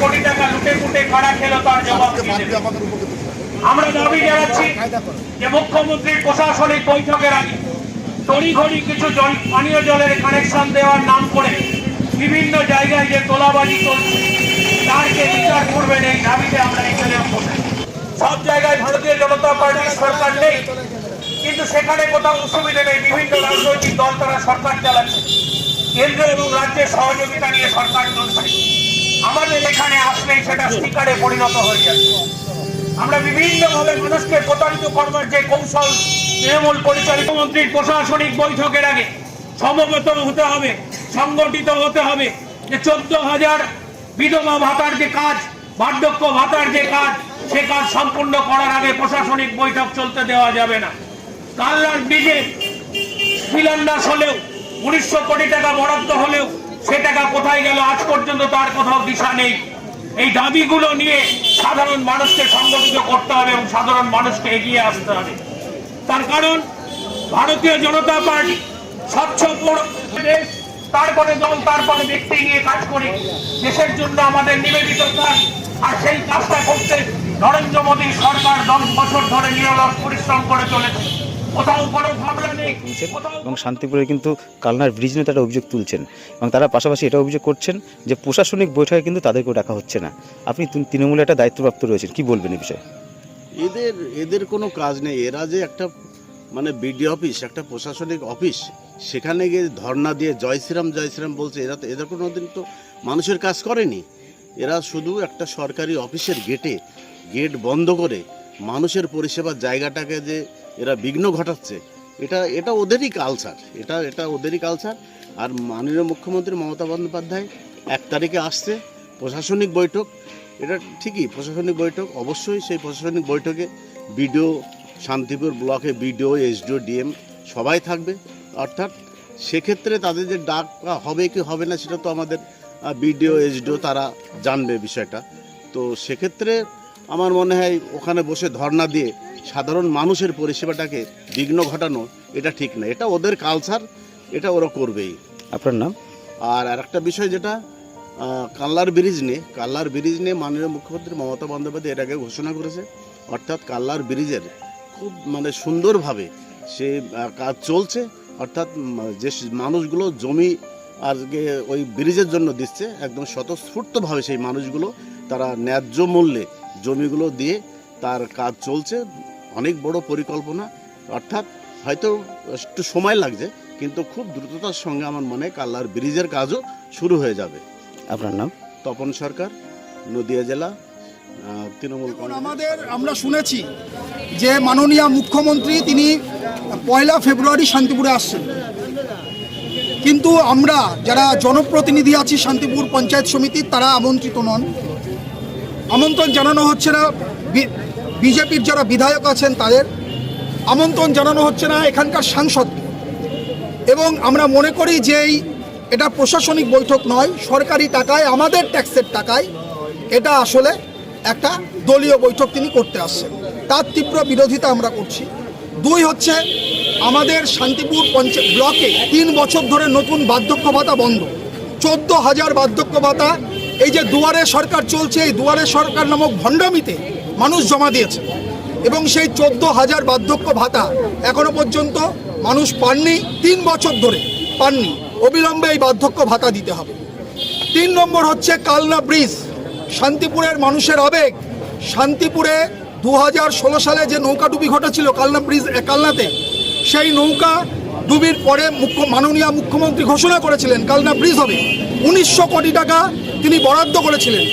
কোটি টাকা লুটে ফুটে কারা খেলো তার জবাব আমরা দাবি জানাচ্ছি যে মুখ্যমন্ত্রীর প্রশাসনিক বৈঠকের আগে তড়িঘড়ি কিছু জল পানীয় জলের কানেকশন দেওয়ার নাম করে বিভিন্ন জায়গায় যে তোলাবাজি চলছে তারকে বিচার করবেন এই দাবিতে আমরা এখানে সব জায়গায় ভারতীয় জনতা পার্টির সরকার নেই কিন্তু সেখানে কোথাও অসুবিধা নেই। বিভিন্ন রাজনৈতিক দল তারা সরকার চালাচ্ছে। কেন্দ্র এবং রাজ্যের সহযোগিতা নিয়ে সরকার চলছে। আমাদের এখানে আসলেই সেটা স্পিকারে পরিণত হয়ে যাচ্ছে আমরা বিভিন্ন ভাবে মানুষকে প্রতারিত করবার যে কৌশল, তৃণমূল পরিচালিত মন্ত্রীর প্রশাসনিক বৈঠকের আগে সমবেত হতে হবে, সংগঠিত হতে হবে যে চোদ্দ হাজার বিধবা ভাতার যে কাজ, বার্ধক্য ভাতার যে কাজ, সে কাজ সম্পূর্ণ করার আগে প্রশাসনিক বৈঠক চলতে দেওয়া যাবে না। কাল্লার ব্রিজে শিলান্যাস হলেও, উনিশশো কোটি টাকা বরাদ্দ হলেও সে টাকা কোথায় গেল? আজ পর্যন্ত তার কোথাও দিশা নেই। এই দাবিগুলো নিয়ে সাধারণ মানুষকে সংগঠিত করতে হবে এবং সাধারণ মানুষকে এগিয়ে আসতে হবে। তার কারণ, ভারতীয় জনতা পার্টি স্বচ্ছ তারপরে দল, তারপরে ব্যক্তি নিয়ে কাজ করি। দেশের জন্য আমাদের নিবেদিত কাজ। আর সেই কাজটা করতে নরেন্দ্র মোদী সরকার দশ বছর ধরে নিরলস পরিশ্রম করে চলেছে। তুলছেন এবং শান্তিপুরে কিন্তু কালনার ব্রিজ নিয়ে তারা অভিযোগ তুলছেন এবং তারা পাশাপাশি এটা অভিযোগ করছেন যে প্রশাসনিক বৈঠকে কিন্তু তাদেরকেও ডাকা হচ্ছে না। আপনি তৃণ- তৃণমূলে একটা দায়িত্বপ্রাপ্ত রয়েছেন কি বলবেন এই বিষয়ে? এদের এদের কোনো কাজ নেই। এরা যে একটা মানে বিডি অফিস একটা প্রশাসনিক অফিস সেখানে গিয়ে ধর্না দিয়ে জয় শ্রীরাম জয় শ্রীরাম বলছে এরা তো এদের কোনো দিন তো মানুষের কাজ করেনি। এরা শুধু একটা সরকারি অফিসের গেটে গেট বন্ধ করে মানুষের পরিষেবার জায়গাটাকে যে এরা বিঘ্ন ঘটাচ্ছে। এটা এটা ওদেরই কালচার এটা এটা ওদেরই কালচার আর মাননীয় মুখ্যমন্ত্রী মমতা বন্দ্যোপাধ্যায় এক তারিখে আসছে প্রশাসনিক বৈঠক। এটা ঠিকই, প্রশাসনিক বৈঠক। অবশ্যই সেই প্রশাসনিক বৈঠকে বিডিও, শান্তিপুর ব্লকে বিডিও, এসডিও, ডিএম সবাই থাকবে। অর্থাৎ সেক্ষেত্রে তাদের যে ডাক হবে কি হবে না সেটা তো আমাদের বিডিও, এসডিও তারা জানবে বিষয়টা। তো সেক্ষেত্রে আমার মনে হয় ওখানে বসে ধর্না দিয়ে সাধারণ মানুষের পরিষেবাটাকে বিঘ্ন ঘটানো এটা ঠিক না। এটা ওদের কালচার এটা ওরা করবেই। আপনার নাম? আর আরেকটা বিষয় যেটা কাল্লার ব্রিজ নিয়ে কাল্লার ব্রিজ নিয়ে মাননীয় মুখ্যমন্ত্রী মমতা বন্দ্যোপাধ্যায় এর আগে ঘোষণা করেছে। অর্থাৎ কাল্লার ব্রিজের খুব মানে সুন্দরভাবে সে কাজ চলছে। অর্থাৎ যে মানুষগুলো জমি আজকে ওই ব্রিজের জন্য দিচ্ছে একদম স্বতঃস্ফূর্তভাবে সেই মানুষগুলো তারা ন্যায্য মূল্যে জমিগুলো দিয়ে তার কাজ চলছে। অনেক বড় পরিকল্পনা অর্থাৎ হয়তো একটু সময় লাগছে কিন্তু খুব দ্রুততার সঙ্গে আমার মনে হয় কাল্লার ব্রিজের কাজও শুরু হয়ে যাবে। আপনার নাম? তপন সরকার নদিয়া জেলা তৃণমূল আমাদের আমরা শুনেছি যে মাননীয় মুখ্যমন্ত্রী তিনি পয়লা ফেব্রুয়ারি শান্তিপুরে আসছেন। কিন্তু আমরা যারা জনপ্রতিনিধি আছি শান্তিপুর পঞ্চায়েত সমিতির তারা আমন্ত্রিত নন। আমন্ত্রণ জানানো হচ্ছে না বিজেপির যারা বিধায়ক আছেন, তাদের আমন্ত্রণ জানানো হচ্ছে না এখানকার সাংসদ। এবং আমরা মনে করি যে এটা প্রশাসনিক বৈঠক নয়, সরকারি টাকায়, আমাদের ট্যাক্সের টাকায় এটা আসলে একটা দলীয় বৈঠক তিনি করতে আসছেন। তার তীব্র বিরোধিতা আমরা করছি। দুই হচ্ছে, আমাদের শান্তিপুর পঞ্চায়েত ব্লকে তিন বছর ধরে নতুন বার্ধক্য ভাতা বন্ধ। চোদ্দ হাজার বার্ধক্য ভাতা, এই যে দুয়ারে সরকার চলছে, এই দুয়ারে সরকার নামক ভণ্ডামিতে মানুষ জমা দিয়েছে। এবং সেই চোদ্দ হাজার বার্ধক্য ভাতা এখনও পর্যন্ত মানুষ পাননি, তিন বছর ধরে পাননি। অবিলম্বে এই বার্ধক্য ভাতা দিতে হবে। তিন নম্বর হচ্ছে কালনা ব্রিজ। শান্তিপুরের মানুষের আবেগ। শান্তিপুরে দু হাজার ষোলো সালে যে নৌকাডুবি ঘটেছিল কালনা ব্রিজ কালনাতে, সেই নৌকা ডুবির পরে মুখ্য, মাননীয় মুখ্যমন্ত্রী ঘোষণা করেছিলেন কালনা ব্রিজ হবে। উনিশশো কোটি টাকা তিনি বরাদ্দ করেছিলেন।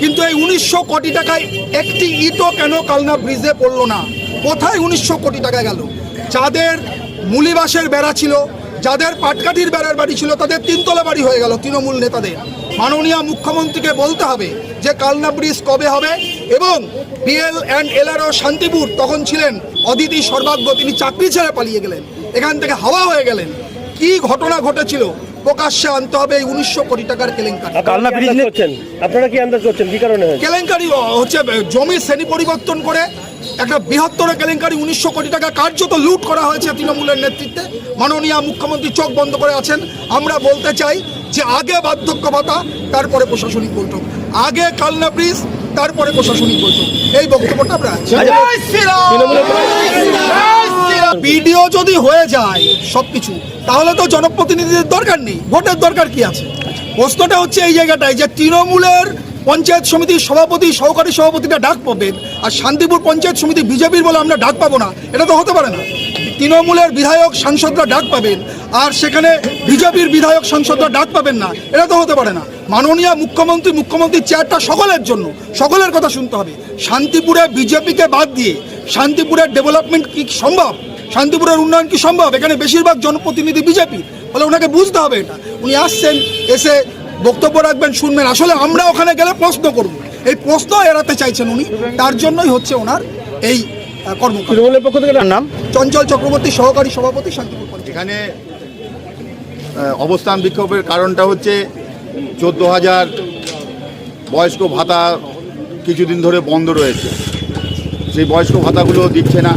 কিন্তু এই উনিশশো কোটি টাকায় একটি ইটও কেন কালনা ব্রিজে পড়ল না? কোথায় উনিশশো কোটি টাকা গেল? যাদের মুলিবাসের বেড়া ছিল, যাদের পাটকাঠির বেড়ার বাড়ি ছিল, তাদের তিনতলা বাড়ি হয়ে গেল তৃণমূল নেতাদের। মাননীয় মুখ্যমন্ত্রীকে বলতে হবে যে কালনা ব্রিজ কবে হবে এবং বিএল অ্যান্ড এলআরও শান্তিপুর তখন ছিলেন অদিতি সর্বাগ্য, তিনি চাকরি ছেড়ে পালিয়ে গেলেন। এখান থেকে হাওয়া হয়ে গেলেন। কি ঘটনা ঘটেছিল? প্রকাশ্যে আনতে হবে এই উনিশশো কোটি টাকার কেলেঙ্কারি। কালনা ব্রিজ করছেন? আপনারা কি আন্দাজ করছেন? কি কারণে কেলেঙ্কারি হচ্ছে জমি শ্রেণি পরিবর্তন করে একটা বৃহত্তর কেলেঙ্কারি উনিশশো কোটি টাকা কার্যত লুট করা হয়েছে তৃণমূলের নেতৃত্বে। মাননীয় মুখ্যমন্ত্রী চোখ বন্ধ করে আছেন। আমরা বলতে চাই যে আগে বার্ধক্য ভাতা তারপরে প্রশাসনিক বৈঠক। আগে কালনা ব্রিজ তারপরে প্রশাসনিক বৈঠক। এই বক্তব্যটা আমরা ভিডিও যদি হয়ে যায় সবকিছু তাহলে তো জনপ্রতিনিধিদের দরকার নেই। ভোটের দরকার কি আছে? প্রশ্নটা হচ্ছে এই জায়গাটায় যে তৃণমূলের পঞ্চায়েত সমিতির সভাপতি সহকারী সভাপতিটা ডাক পাবেন আর শান্তিপুর পঞ্চায়েত সমিতি বিজেপির বলে আমরা ডাক পাবো না এটা তো হতে পারে না। তৃণমূলের বিধায়ক সাংসদরা ডাক পাবেন আর সেখানে বিজেপির বিধায়ক সাংসদরা ডাক পাবেন না এটা তো হতে পারে না। মাননীয় মুখ্যমন্ত্রী মুখ্যমন্ত্রীর চেয়ারটা সকলের জন্য সকলের কথা শুনতে হবে। শান্তিপুরে বিজেপিকে বাদ দিয়ে শান্তিপুরের ডেভেলপমেন্ট কি সম্ভব? শান্তিপুরের উন্নয়ন কি সম্ভব? এখানে বেশিরভাগ জনপ্রতিনিধি বিজেপি। ফলে ওনাকে বুঝতে হবে এটা। উনি আসছেন এসে বক্তব্য রাখবেন শুনবেন। আসলে আমরা ওখানে গেলে প্রশ্ন করব। এই প্রশ্ন এড়াতে চাইছেন উনি। তার জন্যই হচ্ছে ওনার এই কর্মকাণ্ড। তৃণমূলের পক্ষ থেকে নাম? চঞ্চল চক্রবর্তী সহকারী সভাপতি শান্তিপুর এখানে অবস্থান বিক্ষোভের কারণটা হচ্ছে চোদ্দ হাজার বয়স্ক ভাতা কিছুদিন ধরে বন্ধ রয়েছে। সেই বয়স্ক ভাতাগুলো দিচ্ছে না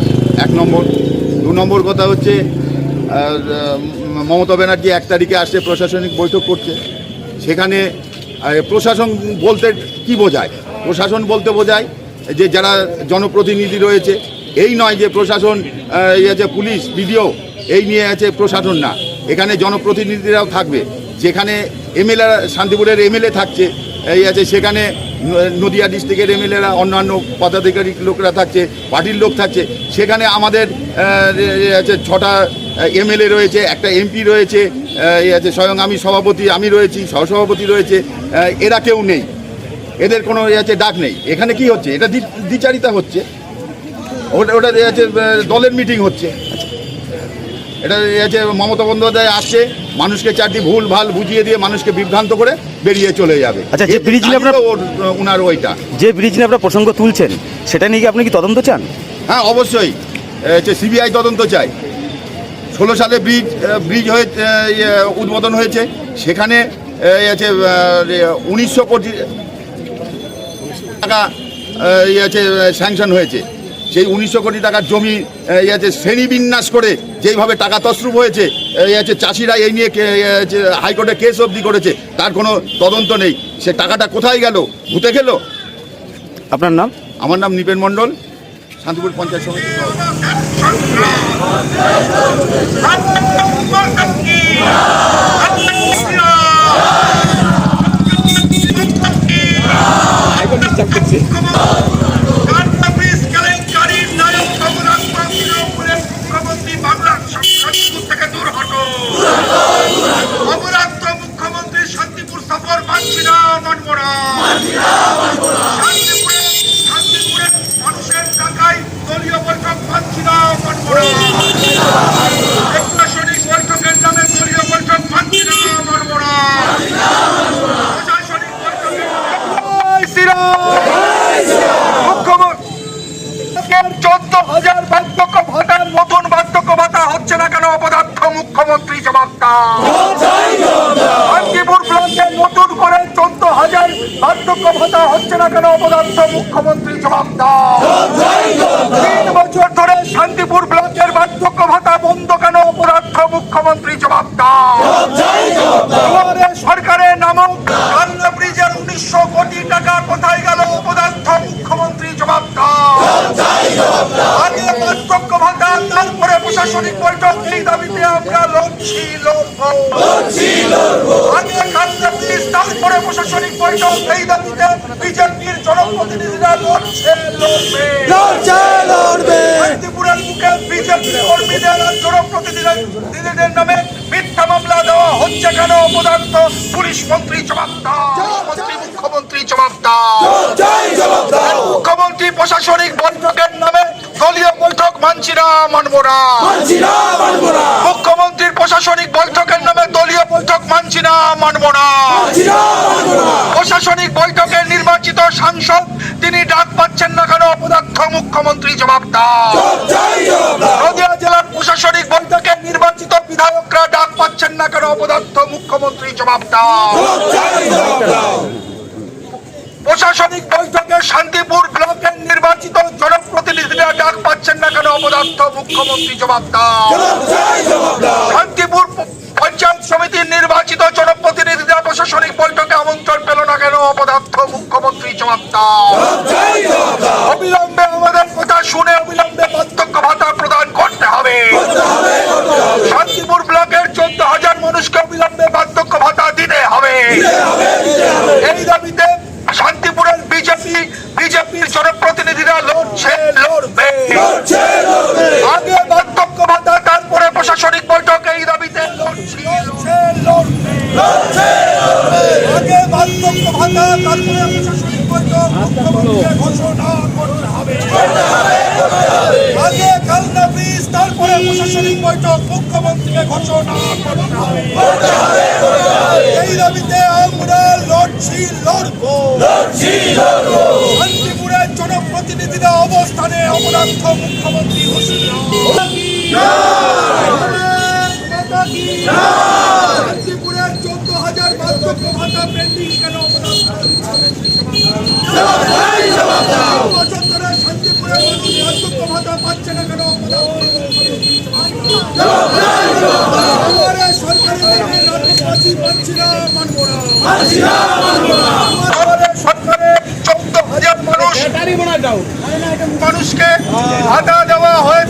এক নম্বর। দু নম্বর কথা হচ্ছে মমতা ব্যানার্জি এক তারিখে আসছে প্রশাসনিক বৈঠক করছে। সেখানে প্রশাসন বলতে কি বোঝায়? প্রশাসন বলতে বোঝায় যে যারা জনপ্রতিনিধি রয়েছে, এই নয় যে প্রশাসন এই আছে পুলিশ, বিডিও, এই নিয়ে আছে প্রশাসন না। এখানে জনপ্রতিনিধিরাও থাকবে। যেখানে এমএলএ শান্তিপুরের এমএলএ থাকছে এই আছে, সেখানে নদিয়া ডিস্ট্রিক্টের এমএলএরা, অন্যান্য পদাধিকারী লোকরা থাকছে, পার্টির লোক থাকছে। সেখানে আমাদের আছে, ছটা এমএলএ রয়েছে, একটা এমপি রয়েছে এই আছে, স্বয়ং আমি সভাপতি, আমি রয়েছি, সহসভাপতি রয়েছে এরা কেউ নেই। এদের কোনো আছে, ডাক নেই। এখানে কি হচ্ছে? এটা দ্বি- দ্বিচারিতা হচ্ছে। ওটা ওটা আছে দলের মিটিং হচ্ছে। এটা এ আছে, মমতা বন্দ্যোপাধ্যায় আসছে মানুষকে চারটি ভুল ভালো বুঝিয়ে দিয়ে মানুষকে বিভ্রান্ত করে বেরিয়ে চলে যাবে। আচ্ছা, যে ব্রিজ নিয়ে আপনার- উনার ওইটা। যে ব্রিজ নিয়ে আপনার প্রসঙ্গ তুলছেন সেটা নিয়ে কি আপনি কি তদন্ত চান? হ্যাঁ অবশ্যই। সিবিআই তদন্ত চাই ষোলো সালে ব্রিজ ব্রিজ হয়ে ইয়ে, উদ্বোধন হয়েছে। সেখানে আছে উনিশশো কোটি টাকা ইয়ে আছে স্যাংশন হয়েছে। সেই উনিশশো কোটি টাকার জমি এই আছে শ্রেণীবিন্যাস করে যেইভাবে টাকা তসরুপ হয়েছে এই আছে চাষিরা এই নিয়ে হাইকোর্টে কেস অবধি করেছে তার কোনো তদন্ত নেই। সে টাকাটা কোথায় গেল? ভূতে গেল আপনার নাম? আমার নাম নিপেন মণ্ডল শান্তিপুর পঞ্চায়েত সমিতি সভাপতি। অপরাধ মুখ্যমন্ত্রী শান্তিপুর সফর মানছি না মানব না শান্তিপুরে শান্তিপুরে মানুষের টাকায় দলীয় বৈঠক মানছি না মানব না প্রশাসনিক বৈঠকের নামে দলীয় বৈঠক মানছি না মানব না প্রশাসনিক বৈঠকের মুখ্যমন্ত্রী চোদ্দ হাজার বার্ধক্য ভাতার নতুন বার্ধক্য ভাতা হচ্ছে না কেন অপদার্থ মুখ্যমন্ত্রী জবাব শান্তিপুর ব্লকে নতুন করে চোদ্দ হাজার বার্ধক্য ভাতা হচ্ছে না কেন অপদার্থ মুখ্যমন্ত্রী জবাব তিন বছর ধরে শান্তিপুর ব্লকের বার্ধক্য ভাতা বন্ধ কেন অপদার্থ মুখ্যমন্ত্রী জবাব দাও। সরকারের নামক। কান্না ব্রিজের উনিশশো কোটি টাকা কোথায় গেল অপদার্থ মুখ্যমন্ত্রী জবাব দাও আগে বার্ধক্য ভাতা তারপরে প্রশাসনিক বৈঠক এই দাবিতে আমরা লড়ছি লড়বো। আগে তারপরে প্রশাসনিক বৈঠক এই দাবিতে বিজেপির জনপ্রতিনিধিরা লড়ছে লড়বে। শান্তিপুরের মুখে বিজেপি কর্মীদের আর জনপ্রতিনিধিদের নামে মিথ্যা মামলা দেওয়া হচ্ছে কেন অপদার্থ পুলিশ মন্ত্রী জবাব দাও। মন্ত্রী মুখ্যমন্ত্রী জবাব দাও। আর মুখ্যমন্ত্রী প্রশাসনিক বৈঠকের নামে দলীয় বৈঠক মানছি না মানব না। মুখ্যমন্ত্রীর প্রশাসনিক বৈঠকের নামে দলীয় বৈঠক মানছি না মানব না। প্রশাসনিক বৈঠকের নির্বাচিত সাংসদ তিনি ডাক পাচ্ছেন না কেন অপদার্থ মুখ্যমন্ত্রী জবাবদার নদিয়া জেলার প্রশাসনিক বৈঠকে নির্বাচিত বিধায়করা ডাক পাচ্ছেন না কেন অপদার্থ মুখ্যমন্ত্রী জবাব দাও। প্রশাসনিক বৈঠকে শান্তিপুর ব্লকের নির্বাচিত জনপ্রতিনিধিরা ডাক পাচ্ছেন না কেন? অপদার্থ মুখ্যমন্ত্রী জবাব দাও। শান্তিপুর পঞ্চায়েত সমিতির নির্বাচিত জনপ্রতিনিধিরা প্রশাসনিক বৈঠকে আমন্ত্রণ পেল না কেন? অপদার্থ মুখ্যমন্ত্রী জবাব অবিলম্বে আমাদের কথা শুনে অবিলম্বে বার্ধক্য ভাতা প্রদান করতে হবে শান্তিপুর ব্লকের চোদ্দ হাজার মানুষকে অবিলম্বে বার্ধক্য ভাতা দিতে হবে এই দাবিতে শান্তিপুরের বিজেপি বিজেপির জনপ্রতিনিধিরা লড়ছে লড়বে আগে বার্ধক্য ভাতা তারপরে প্রশাসনিক বৈঠক এই দাবিতে লড়ছি। লড়ছে লড়বে আগে বার্ধক্য ভাতা তারপরে প্রশাসনিক বৈঠক মুখ্যমন্ত্রীকে ঘোষণা করতে হবে। আগে কালনা ব্রিজ তারপরে প্রশাসনিক বৈঠক মুখ্যমন্ত্রীকে ঘোষণা করতে হবে। এই দাবিতে আমরা লড়ছি লড়বো। শান্তিপুরের জনপ্রতিনিধিরা অবস্থানে অবরাধ্য মুখ্যমন্ত্রী শান্তিপুরের চোদ্দ হাজার বার্ধক্য ভাতা পেন্ডিং কেন বছর ধরে শান্তিপুরের মানুষ বার্ধক্য ভাতা পাচ্ছে না কেন আমাদের সরকারি থেকে রাজ্যবাসী পাচ্ছি না মানব না আমাদের সরকারে চোদ্দ হাজার মানুষ মানুষকে ভাতা দেওয়া হয়